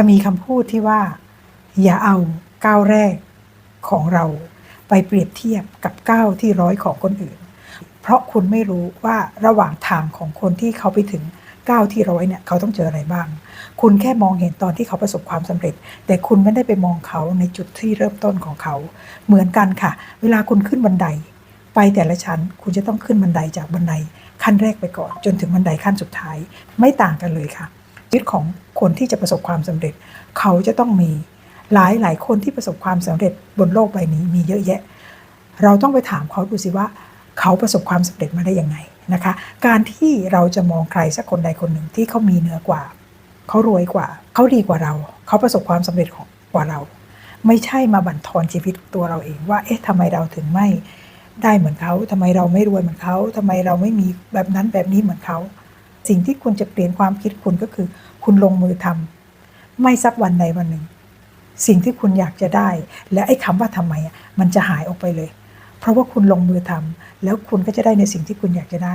จะมีคำพูดที่ว่า อย่าเอาก้าวแรกของเรา ไปเปรียบเทียบกับก้าวที่ร้อยของคนอื่น เพราะคุณไม่รู้ว่าระหว่างทางของคนที่เขาไปถึงก้าวที่ร้อยเนี่ยเขาต้องเจออะไรบ้าง คุณแค่มองเห็นตอนที่เขาประสบความสำเร็จ แต่คุณไม่ได้ไปมองเขาในจุดที่เริ่มต้นของเขา เหมือนกันค่ะ เวลาคุณขึ้นบันได ไปแต่ละชั้น คุณจะต้องขึ้นบันไดจากบันไดขั้นแรกไปก่อน จนถึงบันไดขั้นสุดท้าย ไม่ต่างกันเลยค่ะ วิตของคนที่จะประสบความสำเร็จ เขาจะต้องมีหลายหลายคนที่ประสบความสำเร็จบนโลกใบนี้มีเยอะแยะ เราต้องไปถามเขาดูสิว่า เขาประสบความสำเร็จมาได้ยังไงนะคะ การที่เราจะมองใครสักคนใดคนหนึ่งที่เขามีเหนือกว่า เขารวยกว่า เขาดีกว่าเรา เขาประสบความสำเร็จของกว่าเรา ไม่ใช่มาบั่นทอนชีวิตตัวเราเองว่า เอ๊ะทำไมเราถึงไม่ได้เหมือนเขาทำไมเราไม่รวยเหมือนเขาทำไมเราไม่มีแบบนั้นแบบนี้เหมือนเขา สิ่งที่คุณจะเปลี่ยนความคิดคุณก็คือ คุณลงมือทำไม่สักวันใดวันหนึ่ง สิ่งที่คุณอยากจะได้ และไอ้คำว่าทำไมอะมันจะหายออกไปเลย เพราะว่าคุณลงมือทำแล้วคุณก็จะได้ในสิ่งที่คุณอยากจะได้